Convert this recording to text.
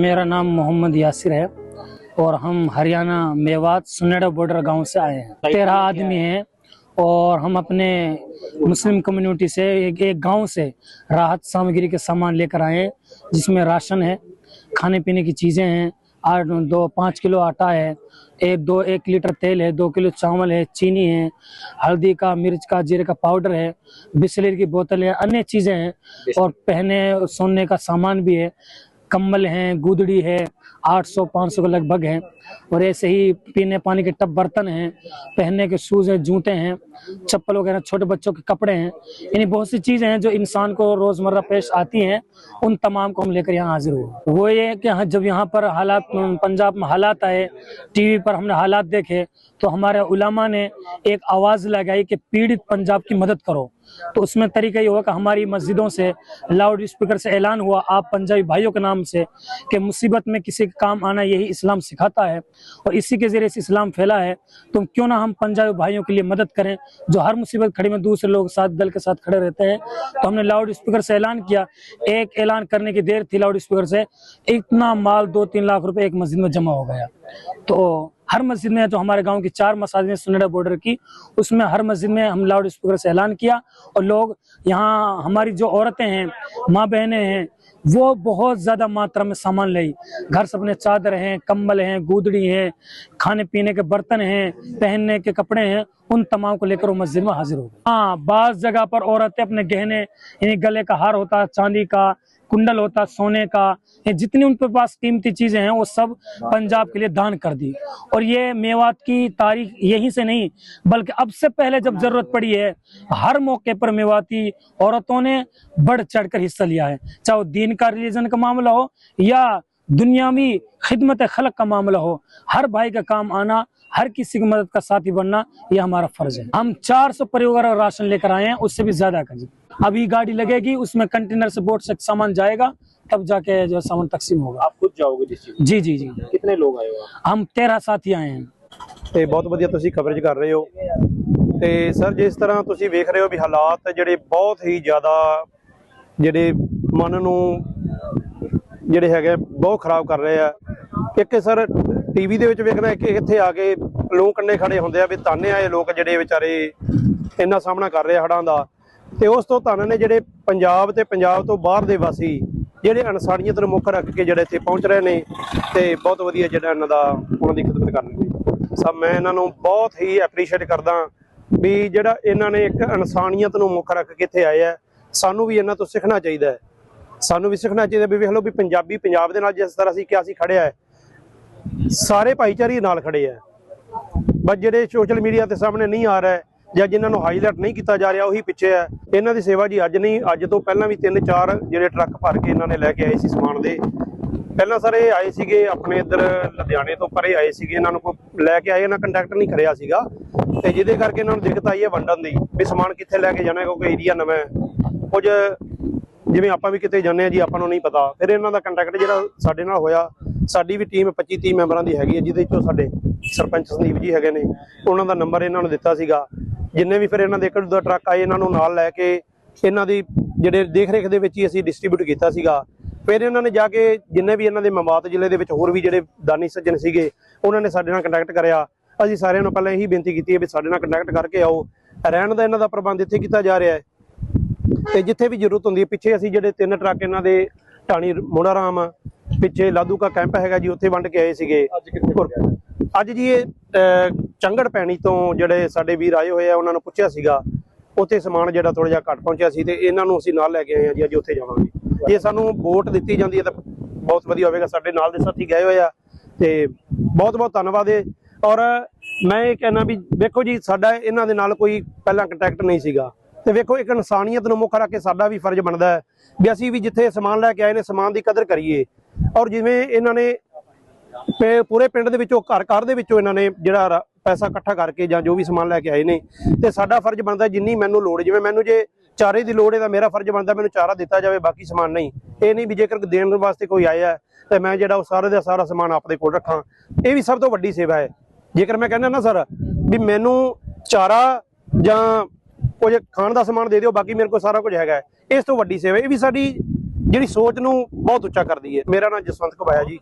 میرا نام محمد یاسر ہے اور ہم ہریانہ میوات سنیڈا بارڈر گاؤں سے آئے ہیں۔ تیرہ آدمی ہیں اور ہم اپنے مسلم کمیونٹی سے ایک ایک گاؤں سے راحت سامگری کے سامان لے کر آئے ہیں جس میں راشن ہے کھانے پینے کی چیزیں ہیں آٹھ دو پانچ کلو آٹا ہے ایک دو ایک لیٹر تیل ہے دو کلو چاول ہے چینی ہے ہلدی کا مرچ کا جیرے کا پاؤڈر ہے بسلیر کی بوتل ہے انیہ چیزیں ہیں۔ اور پہنے سونے کا سامان بھی ہے۔ کمبل ہیں، گودڑی ہے، آٹھ سو، پانچ سو کے لگ بھگ ہیں۔ اور ایسے ہی پینے پانی کے ٹب برتن ہیں، پہننے کے شوز ہیں، جوتے ہیں، چپل وغیرہ، چھوٹے بچوں کے کپڑے ہیں۔ یعنی بہت سی چیزیں ہیں جو انسان کو روز مرہ پیش آتی ہیں، ان تمام کو ہم لے کر یہاں حاضر ہوئے وہ یہ کہ ہاں، جب یہاں پر حالات، پنجاب میں حالات آئے، ٹی وی پر ہم نے حالات دیکھے، تو ہمارے علماء نے ایک آواز لگائی کہ پیڑت پنجاب کی مدد کرو۔ تو اس میں طریقہ یہ ہوا کہ ہماری مسجدوں سے لاؤڈ اسپیکر سے اعلان ہوا، آپ پنجابی بھائیوں کے نام سے کہ مصیبت میں کسی کا کام آنا یہی اسلام سکھاتا ہے اور اسی کے ذریعے سے اسلام پھیلا ہے۔ تو کیوں نہ ہم پنجابی بھائیوں کے لیے مدد کریں۔ جو ہر مصیبت کھڑی میں دوسرے لوگ ساتھ دل کے ساتھ کھڑے رہتے ہیں۔ تو ہم نے لاؤڈ اسپیکر سے اعلان کیا۔ ایک اعلان کرنے کی دیر تھی لاؤڈ اسپیکر سے۔ اتنا مال دو تین لاکھ روپے ایک مسجد میں جمع ہو گیا۔ تو हर मस्जिद में जो हमारे गांव की चार मसाजिद में सुनेडा बॉर्डर की उसमें हर मस्जिद में हम लाउड स्पीकर से ऐलान किया और लोग यहाँ हमारी जो औरतें हैं माँ बहनें हैं وہ بہت زیادہ ماترا میں سامان لائی گھر سے اپنے چادر ہیں، کمبل ہیں، گودڑی ہیں، کھانے پینے کے برتن ہیں، پہننے کے کپڑے ہیں، ان تمام کو لے کر وہ مسجد میں حاضر ہو گئے۔ ہاں بعض جگہ پر عورتیں اپنے گہنے یعنی گلے کا ہار ہوتا، چاندی کا، کنڈل ہوتا، سونے کا جتنی ان کے پاس قیمتی چیزیں ہیں، وہ سب پنجاب کے لیے دان کر دی۔ اور یہ میوات کی تاریخ یہیں سے نہیں، بلکہ اب سے پہلے جب ضرورت پڑی ہے، ہر موقع پر میواتی عورتوں نے بڑھ چڑھ کر حصہ لیا ہے، چاہے وہ دین کا ریلیزن کا معاملہ ہو یا دنیاوی خدمت خلق کا معاملہ ہو ہر بھائی کا کام آنا ہر کسی کی مدد کا ساتھی بننا یہ ہمارا فرض ہے۔ ہم چار سو پریوار راشن لے کر آئے ہیں اس سے بھی زیادہ کریں جی۔ ابھی گاڑی لگے گی اس میں کنٹینر سے بوٹ سے سامان جائے گا تب جا کے جو سامان تقسیم ہوگا۔ آپ خود جاؤ گے جی جی جی۔ کتنے لوگ آئے ہو ہم تیرہ ساتھی آئے ہیں۔ ਤੇ بہت ਵਧੀਆ تسی خبرج کر رہے ہو۔ ਤੇ ਸਰ ਜਿਸ ਤਰ੍ਹਾਂ ਤੁਸੀਂ ਵੇਖ ਰਹੇ ਹੋ ਵੀ ਹਾਲਾਤ ਜਿਹੜੇ ਬਹੁਤ ਹੀ ਜ਼ਿਆਦਾ ਜਿਹੜੇ ਮਨ ਨੂੰ ਜਿਹੜੇ ਹੈਗੇ ਬਹੁਤ ਖਰਾਬ ਕਰ ਰਹੇ ਆ। ਇੱਕ ਸਰ, ਟੀਵੀ ਦੇ ਵਿੱਚ ਵੇਖਣਾ ਕਿ ਇੱਥੇ ਆ ਕੇ ਲੋਕ ਕੰਨੇ ਖੜੇ ਹੁੰਦੇ ਆ ਵੀ ਤਾਨੇ ਆਏ ਲੋਕ ਜਿਹੜੇ ਵਿਚਾਰੇ ਇੰਨਾ ਸਾਹਮਣਾ ਕਰ ਰਹੇ ਆ ਹੜ੍ਹਾਂ ਦਾ। ਤੇ ਉਸ ਤੋਂ ਧੰਨ ਨੇ ਜਿਹੜੇ ਪੰਜਾਬ ਤੇ ਪੰਜਾਬ ਤੋਂ ਬਾਹਰ ਦੇ ਵਾਸੀ, ਜਿਹੜੇ ਇਨਸਾਨੀਅਤ ਨੂੰ ਮੁੱਖ ਰੱਖ ਕੇ ਜਿਹੜੇ ਇੱਥੇ ਪਹੁੰਚ ਰਹੇ ਨੇ ਤੇ ਬਹੁਤ ਵਧੀਆ ਜਿਹੜਾ ਇਹਨਾਂ ਦਾ ਉਹਨਾਂ ਦੀ ਖਿਦਮਤ ਕਰ ਰਹੇ ਸਭ ਮੈਂ ਇਹਨਾਂ ਨੂੰ ਬਹੁਤ ਹੀ ਐਪਰੀਸ਼ੀਏਟ ਕਰਦਾ ਵੀ ਜਿਹੜਾ ਇਹਨਾਂ ਨੇ ਇੱਕ ਇਨਸਾਨੀਅਤ ਨੂੰ ਮੁੱਖ ਰੱਖ ਕੇ ਇੱਥੇ ਆਏ ਆ ਸਾਨੂੰ ਵੀ ਇਹਨਾਂ ਤੋਂ ਸਿੱਖਣਾ ਚਾਹੀਦਾ ਹੈ। ਸਾਨੂੰ ਵੀ ਸਿੱਖਣਾ ਚਾਹੀਦਾ ਵੀ ਵੇਖ ਲਓ ਵੀ ਪੰਜਾਬੀ, ਪੰਜਾਬ ਦੇ ਨਾਲ ਜਿਸ ਤਰ੍ਹਾਂ ਅਸੀਂ ਕਿਹਾ ਸੀ ਖੜਿਆ ਹੈ, ਸਾਰੇ ਭਾਈਚਾਰੇ ਨਾਲ ਖੜੇ ਆ ਬਸ ਜਿਹੜੇ ਸੋਸ਼ਲ ਮੀਡੀਆ ਤੇ ਸਾਹਮਣੇ ਨਹੀਂ ਆ ਰਿਹਾ ਜਾਂ ਜਿਨ੍ਹਾਂ ਨੂੰ ਹਾਈਲਾਈਟ ਨਹੀਂ ਕੀਤਾ ਜਾ ਰਿਹਾ ਉਹੀ ਪਿੱਛੇ ਹੈ। ਇਹਨਾਂ ਦੀ ਸੇਵਾ ਜੀ ਅੱਜ ਨਹੀਂ, ਅੱਜ ਤੋਂ ਪਹਿਲਾਂ ਵੀ ਤਿੰਨ ਚਾਰ ਜਿਹੜੇ ਟਰੱਕ ਭਰ ਕੇ ਇਹਨਾਂ ਨੇ ਲੈ ਕੇ ਆਏ ਸੀ ਸਮਾਨ ਦੇ। ਪਹਿਲਾਂ ਸਰ ਇਹ ਆਏ ਸੀਗੇ, ਆਪਣੇ ਇੱਧਰ ਲੁਧਿਆਣੇ ਤੋਂ ਪਰੇ ਆਏ ਸੀਗੇ, ਇਹਨਾਂ ਨੂੰ ਕੋਈ ਲੈ ਕੇ ਆਏ, ਇਹਨਾਂ ਕੰਟੈਕਟ ਨਹੀਂ ਕਰਿਆ ਸੀਗਾ। ਤੇ ਜਿਹਦੇ ਕਰਕੇ ਇਹਨਾਂ ਨੂੰ ਦਿੱਕਤ ਆਈ ਹੈ ਵੰਡਣ ਦੀ, ਵੀ ਸਮਾਨ ਕਿੱਥੇ ਲੈ ਕੇ ਜਾਣਾ ਕਿਉਂਕਿ ਏਰੀਆ ਨਵਾਂ ਹੈ। ਕੁਝ ਜਿਵੇਂ ਆਪਾਂ ਵੀ ਕਿਤੇ ਜਾਂਦੇ ਆ ਜੀ, ਆਪਾਂ ਨੂੰ ਨਹੀਂ ਪਤਾ। ਫਿਰ ਇਹਨਾਂ ਦਾ ਕੰਟੈਕਟ ਜਿਹੜਾ ਸਾਡੇ ਨਾਲ ਹੋਇਆ, ਸਾਡੀ ਵੀ ਟੀਮ 25 30 ਮੈਂਬਰਾਂ ਦੀ ਹੈਗੀ ਹੈ, ਜਿਹਦੇ ਵਿੱਚੋਂ ਸਾਡੇ ਸਰਪੰਚ ਸੰਦੀਪ ਜੀ ਹੈਗੇ ਨੇ। ਉਹਨਾਂ ਦਾ ਨੰਬਰ ਇਹਨਾਂ ਨੂੰ ਦਿੱਤਾ ਸੀਗਾ। ਜਿੰਨੇ ਵੀ ਫਿਰ ਇਹਨਾਂ ਦੇ ਇੱਕ ਦਾ ਟਰੱਕ ਆਏ, ਇਹਨਾਂ ਨੂੰ ਨਾਲ ਲੈ ਕੇ ਇਹਨਾਂ ਦੀ ਜਿਹੜੇ ਦੇਖ ਰੇਖ ਦੇ ਵਿੱਚ ਹੀ ਅਸੀਂ ਡਿਸਟ੍ਰੀਬਿਊਟ ਕੀਤਾ ਸੀਗਾ। ਫਿਰ ਇਹਨਾਂ ਨੇ ਜਾ ਕੇ ਜਿੰਨੇ ਵੀ ਇਹਨਾਂ ਦੇ ਮਮਾਤ ਜ਼ਿਲ੍ਹੇ ਦੇ ਵਿੱਚ ਹੋਰ ਵੀ ਜਿਹੜੇ ਦਾਨੀ ਸੱਜਣ ਸੀਗੇ, ਉਹਨਾਂ ਨੇ ਸਾਡੇ ਨਾਲ ਕੰਟੈਕਟ ਕਰਿਆ। ਅਸੀਂ ਸਾਰਿਆਂ ਨੂੰ ਪਹਿਲਾਂ ਇਹੀ ਬੇਨਤੀ ਕੀਤੀ ਹੈ ਵੀ ਸਾਡੇ ਨਾਲ ਕੰਟੈਕਟ ਕਰਕੇ ਆਓ। ਰਹਿਣ ਦਾ ਇਹਨਾਂ ਦਾ ਪ੍ਰਬੰਧ ਇੱਥੇ ਕੀਤਾ ਜਾ ਰਿਹਾ ਹੈ। ਤੇ ਜਿੱਥੇ ਵੀ ਜ਼ਰੂਰਤ ਹੁੰਦੀ ਹੈ ਪਿੱਛੇ ਅਸੀਂ ਜਿਹੜੇ ਤਿੰਨ ਟਰੱਕ ਇਹਨਾਂ ਦੇ ਢਾਣੀ ਮੋੜਾਰਾਮ ਪਿੱਛੇ ਲਾਦੂ ਕਾ ਕੈਂਪ ਹੈਗਾ ਜੀ ਉੱਥੇ ਵੰਡ ਕੇ ਆਏ ਸੀਗੇ। ਅੱਜ ਜੀ ਇਹ ਚੰਗੜ ਪੈਣੀ ਤੋਂ ਜਿਹੜੇ ਸਾਡੇ ਵੀਰ ਆਏ ਹੋਏ ਆ ਉਹਨਾਂ ਨੂੰ ਪੁੱਛਿਆ ਸੀਗਾ। ਉੱਥੇ ਸਮਾਨ ਜਿਹੜਾ ਥੋੜਾ ਜਿਹਾ ਘੱਟ ਪਹੁੰਚਿਆ ਸੀ ਤੇ ਇਹਨਾਂ ਨੂੰ ਅਸੀਂ ਨਾਲ ਲੈ ਕੇ ਆਏ ਆ ਜੀ ਅੱਜ ਉੱਥੇ ਜਾਵਾਂਗੇ। ਜੇ ਸਾਨੂੰ ਵੋਟ ਦਿੱਤੀ ਜਾਂਦੀ ਹੈ ਤਾਂ ਬਹੁਤ ਵਧੀਆ ਹੋਵੇਗਾ ਸਾਡੇ ਨਾਲ ਦੇ ਸਾਥੀ ਗਏ ਹੋਏ ਆ ਤੇ ਬਹੁਤ ਬਹੁਤ ਧੰਨਵਾਦ ਹੈ ਔਰ ਮੈਂ ਇਹ ਕਹਿਣਾ ਵੀ ਵੇਖੋ ਜੀ ਸਾਡਾ ਇਹਨਾਂ ਦੇ ਨਾਲ ਕੋਈ ਪਹਿਲਾਂ ਕੰਟੈਕਟ ਨਹੀਂ ਸੀਗਾ। ਤੇ ਵੇਖੋ ਇੱਕ ਇਨਸਾਨੀਅਤ ਨੂੰ ਮੁੱਖ ਰੱਖ ਕੇ ਸਾਡਾ ਵੀ ਫਰਜ਼ ਬਣਦਾ ਹੈ ਵੀ ਅਸੀਂ ਵੀ ਜਿੱਥੇ ਸਮਾਨ ਲੈ ਕੇ ਆਏ ਨੇ ਸਮਾਨ ਦੀ ਕਦਰ ਕਰੀਏ। ਔਰ ਜਿਵੇਂ ਇਹਨਾਂ ਨੇ ਪੂਰੇ ਪਿੰਡ ਦੇ ਵਿੱਚੋਂ ਘਰ ਘਰ ਦੇ ਵਿੱਚੋਂ ਇਹਨਾਂ ਨੇ ਜਿਹੜਾ ਪੈਸਾ ਇਕੱਠਾ ਕਰਕੇ ਜਾਂ ਜੋ ਵੀ ਸਮਾਨ ਲੈ ਕੇ ਆਏ ਨੇ ਤੇ ਸਾਡਾ ਫਰਜ਼ ਬਣਦਾ ਜਿੰਨੀ ਮੈਨੂੰ ਲੋੜ ਜਿਵੇਂ ਮੈਨੂੰ ਜੇ ਚਾਰੇ ਦੀ ਲੋੜ ਹੈ ਤਾਂ ਮੇਰਾ ਫਰਜ਼ ਬਣਦਾ ਮੈਨੂੰ ਚਾਰਾ ਦਿੱਤਾ ਜਾਵੇ ਬਾਕੀ ਸਮਾਨ ਨਹੀਂ। ਇਹ ਨਹੀਂ ਵੀ ਜੇਕਰ ਦੇਣ ਵਾਸਤੇ ਕੋਈ ਆਇਆ ਹੈ, ਤੇ ਮੈਂ ਜਿਹੜਾ ਉਹ ਸਾਰੇ ਦਾ ਸਾਰਾ ਸਮਾਨ ਆਪਣੇ ਕੋਲ ਰੱਖਾਂ। ਇਹ ਵੀ ਸਭ ਤੋਂ ਵੱਡੀ ਸੇਵਾ ਹੈ। ਜੇਕਰ ਮੈਂ ਕਹਿੰਦਾ ਨਾ ਸਰ ਵੀ ਮੈਨੂੰ ਚਾਰਾ ਜਾਂ ਕੁਝ ਖਾਣ ਦਾ ਸਮਾਨ ਦੇ ਦਿਓ, ਬਾਕੀ ਮੇਰੇ ਕੋਲ ਸਾਰਾ ਕੁਝ ਹੈਗਾ ਇਸ ਤੋਂ ਵੱਡੀ ਸੇਵਾ ਇਹ ਵੀ ਸਾਡੀ ਜਿਹੜੀ ਸੋਚ ਨੂੰ ਬਹੁਤ ਉੱਚਾ ਕਰਦੀ ਹੈ। ਮੇਰਾ ਨਾਮ ਜਸਵੰਤ ਕਬਾਇਆ ਜੀ।